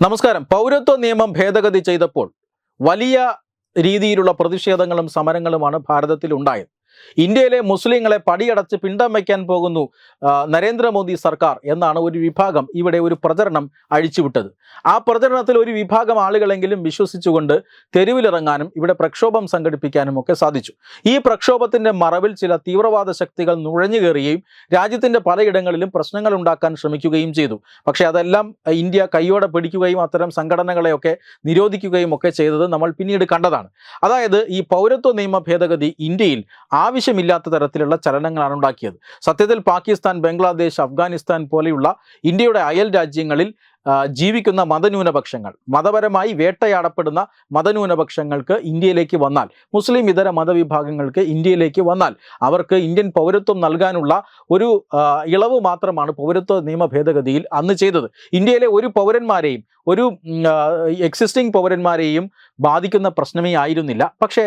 നമസ്കാരം. പൗരത്വ നിയമം ഭേദഗതി ചെയ്തപ്പോൾ വലിയ രീതിയിലുള്ള പ്രതിഷേധങ്ങളും സമരങ്ങളുമാണ് ഭാരതത്തിൽ ഉണ്ടായത് ഇന്ത്യയിലെ മുസ്ലിങ്ങളെ പടിയടച്ച് പിണ്ടം വയ്ക്കാൻ പോകുന്നു ആ, നരേന്ദ്രമോദി സർക്കാർ എന്നാണ് ഒരു വിഭാഗം ഇവിടെ ഒരു പ്രചരണം അഴിച്ചുവിട്ടത്. ആ പ്രചരണത്തിൽ ഒരു വിഭാഗം ആളുകളെങ്കിലും വിശ്വസിച്ചുകൊണ്ട് തെരുവിലിറങ്ങാനും ഇവിടെ പ്രക്ഷോഭം സംഘടിപ്പിക്കാനും ഒക്കെ സാധിച്ചു. ഈ പ്രക്ഷോഭത്തിന്റെ മറവിൽ ചില തീവ്രവാദ ശക്തികൾ നുഴഞ്ഞു കയറുകയും രാജ്യത്തിന്റെ പലയിടങ്ങളിലും പ്രശ്നങ്ങൾ ഉണ്ടാക്കാൻ ശ്രമിക്കുകയും ചെയ്തു. പക്ഷേ അതെല്ലാം ഇന്ത്യ കൈയോടെ പിടിക്കുകയും അത്തരം സംഘടനകളെയൊക്കെ നിരോധിക്കുകയും ഒക്കെ ചെയ്തത് നമ്മൾ പിന്നീട് കണ്ടതാണ്. അതായത് ഈ പൗരത്വ നിയമ ഭേദഗതി ഇന്ത്യയിൽ ആവശ്യമില്ലാത്ത തരത്തിലുള്ള ചലനങ്ങളാണ് ഉണ്ടാക്കിയത്. സത്യത്തിൽ പാകിസ്ഥാൻ ബംഗ്ലാദേശ് അഫ്ഗാനിസ്ഥാൻ പോലെയുള്ള ഇന്ത്യയുടെ അയൽ രാജ്യങ്ങളിൽ ജീവിക്കുന്ന മതന്യൂനപക്ഷങ്ങൾ മതപരമായി വേട്ടയാടപ്പെടുന്ന മതന്യൂനപക്ഷങ്ങൾക്ക് ഇന്ത്യയിലേക്ക് വന്നാൽ മുസ്ലിം ഇതര മതവിഭാഗങ്ങൾക്ക് ഇന്ത്യയിലേക്ക് വന്നാൽ അവർക്ക് ഇന്ത്യൻ പൗരത്വം നൽകാനുള്ള ഒരു ഇളവ് മാത്രമാണ് പൗരത്വ നിയമ ഭേദഗതിയിൽ അന്ന് ചെയ്തത്. ഇന്ത്യയിലെ ഒരു പൗരന്മാരെയും ഒരു എക്സിസ്റ്റിംഗ് പൗരന്മാരെയും ബാധിക്കുന്ന പ്രശ്നമേ ആയിരുന്നില്ല. പക്ഷേ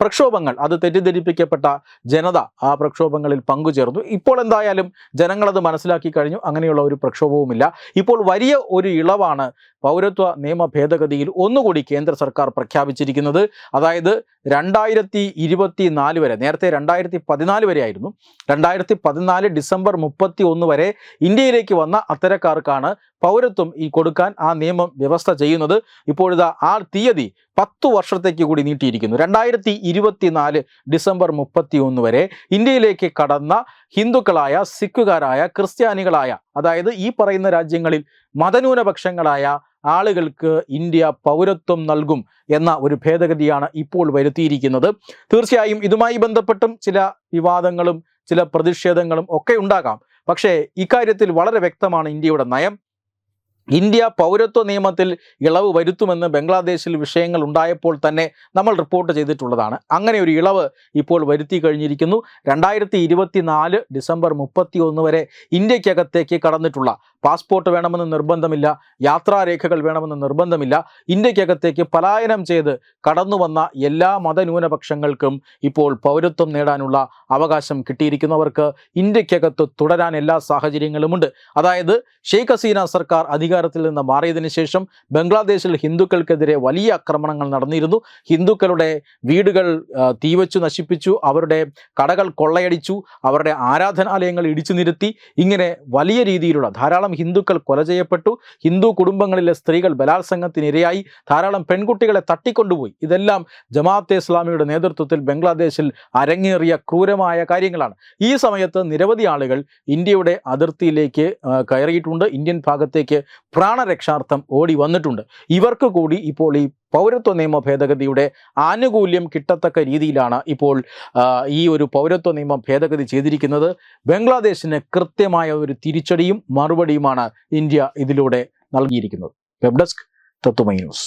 പ്രക്ഷോഭങ്ങൾ അത് തെറ്റിദ്ധരിപ്പിക്കപ്പെട്ട ജനത ആ പ്രക്ഷോഭങ്ങളിൽ പങ്കുചേർന്നു. ഇപ്പോൾ എന്തായാലും ജനങ്ങളത് മനസ്സിലാക്കി കഴിഞ്ഞു. അങ്ങനെയുള്ള ഒരു പ്രക്ഷോഭവുമില്ല. ഇപ്പോൾ വലിയ ഒരു ഇളവാണ് പൗരത്വ നിയമ ഭേദഗതിയിൽ ഒന്നുകൂടി കേന്ദ്ര സർക്കാർ പ്രഖ്യാപിച്ചിരിക്കുന്നത്. അതായത് രണ്ടായിരത്തി ഇരുപത്തി നാല് വരെ നേരത്തെ രണ്ടായിരത്തി പതിനാല് വരെ ആയിരുന്നു. രണ്ടായിരത്തി പതിനാല് ഡിസംബർ മുപ്പത്തി ഒന്ന് വരെ ഇന്ത്യയിലേക്ക് വന്ന അത്തരക്കാർക്കാണ് പൗരത്വം ഈ കൊടുക്കാൻ ആ നിയമം വ്യവസ്ഥ ചെയ്യുന്നത്. ഇപ്പോഴിതാ ആ തീയതി പത്തു വർഷത്തേക്ക് കൂടി നീട്ടിയിരിക്കുന്നു. രണ്ടായിരത്തി ഇരുപത്തിനാല് ഡിസംബർ മുപ്പത്തി ഒന്ന് വരെ ഇന്ത്യയിലേക്ക് കടന്ന ഹിന്ദുക്കളായ സിഖുകാരായ ക്രിസ്ത്യാനികളായ അതായത് ഈ പറയുന്ന രാജ്യങ്ങളിൽ മതന്യൂനപക്ഷങ്ങളായ ആളുകൾക്ക് ഇന്ത്യ പൗരത്വം നൽകും എന്ന ഒരു ഭേദഗതിയാണ് ഇപ്പോൾ വരുത്തിയിരിക്കുന്നത്. തീർച്ചയായും ഇതുമായി ബന്ധപ്പെട്ടും ചില വിവാദങ്ങളും ചില പ്രതിഷേധങ്ങളും ഒക്കെ ഉണ്ടാകാം. പക്ഷേ ഇക്കാര്യത്തിൽ വളരെ വ്യക്തമാണ് ഇന്ത്യയുടെ നയം. ഇന്ത്യ പൗരത്വ നിയമത്തിൽ ഇളവ് വരുത്തുമെന്ന് ബംഗ്ലാദേശിൽ വിഷയങ്ങൾ ഉണ്ടായപ്പോൾ തന്നെ നമ്മൾ റിപ്പോർട്ട് ചെയ്തിട്ടുള്ളതാണ്. അങ്ങനെ ഒരു ഇളവ് ഇപ്പോൾ വരുത്തി കഴിഞ്ഞിരിക്കുന്നു. രണ്ടായിരത്തി ഇരുപത്തിനാല് ഡിസംബർ മുപ്പത്തി ഒന്ന് വരെ ഇന്ത്യക്കകത്തേക്ക് കടന്നിട്ടുള്ള പാസ്പോർട്ട് വേണമെന്ന് നിർബന്ധമില്ല യാത്രാരേഖകൾ വേണമെന്ന് നിർബന്ധമില്ല ഇന്ത്യക്കകത്തേക്ക് പലായനം ചെയ്ത് കടന്നു വന്ന എല്ലാ മതന്യൂനപക്ഷങ്ങൾക്കും ഇപ്പോൾ പൗരത്വം നേടാനുള്ള അവകാശം കിട്ടിയിരിക്കുന്നവർക്ക് ഇന്ത്യക്കകത്ത് തുടരാൻ എല്ലാ സാഹചര്യങ്ങളുമുണ്ട്. അതായത് ഷെയ്ഖ് ഹസീന സർക്കാർ അധികാരത്തിൽ നിന്ന് മാറിയതിനു ശേഷം ബംഗ്ലാദേശിൽ ഹിന്ദുക്കൾക്കെതിരെ വലിയ ആക്രമണങ്ങൾ നടന്നിരുന്നു. ഹിന്ദുക്കളുടെ വീടുകൾ തീവച്ചു നശിപ്പിച്ചു. അവരുടെ കടകൾ കൊള്ളയടിച്ചു. അവരുടെ ആരാധനാലയങ്ങൾ ഇടിച്ചു നിരത്തി. ഇങ്ങനെ വലിയ രീതിയിലുള്ള ധാരാളം ഹിന്ദുക്കൾ കൊല ചെയ്യപ്പെട്ടു. ഹിന്ദു കുടുംബങ്ങളിലെ സ്ത്രീകൾ ബലാത്സംഗത്തിനിരയായി. ധാരാളം പെൺകുട്ടികളെ തട്ടിക്കൊണ്ടുപോയി. ഇതെല്ലാം ജമാഅത്തെ ഇസ്ലാമിയുടെ നേതൃത്വത്തിൽ ബംഗ്ലാദേശിൽ അരങ്ങേറിയ ക്രൂരമായ കാര്യങ്ങളാണ്. ഈ സമയത്ത് നിരവധി ആളുകൾ ഇന്ത്യയുടെ അതിർത്തിയിലേക്ക് കയറിയിട്ടുണ്ട്. ഇന്ത്യൻ ഭാഗത്തേക്ക് പ്രാണരക്ഷാർത്ഥം ഓടി വന്നിട്ടുണ്ട്. ഇവർക്ക് കൂടി ഇപ്പോൾ ഈ പൗരത്വ നിയമ ഭേദഗതിയുടെ ആനുകൂല്യം കിട്ടത്തക്ക രീതിയിലാണ് ഇപ്പോൾ ഈ ഒരു പൗരത്വ നിയമ ഭേദഗതി ചെയ്തിരിക്കുന്നത്. ബംഗ്ലാദേശിന് കൃത്യമായ ഒരു തിരിച്ചടിയും മറുപടിയുമാണ് ഇന്ത്യ ഇതിലൂടെ നൽകിയിരിക്കുന്നത്. Web desk Tatwamayi news.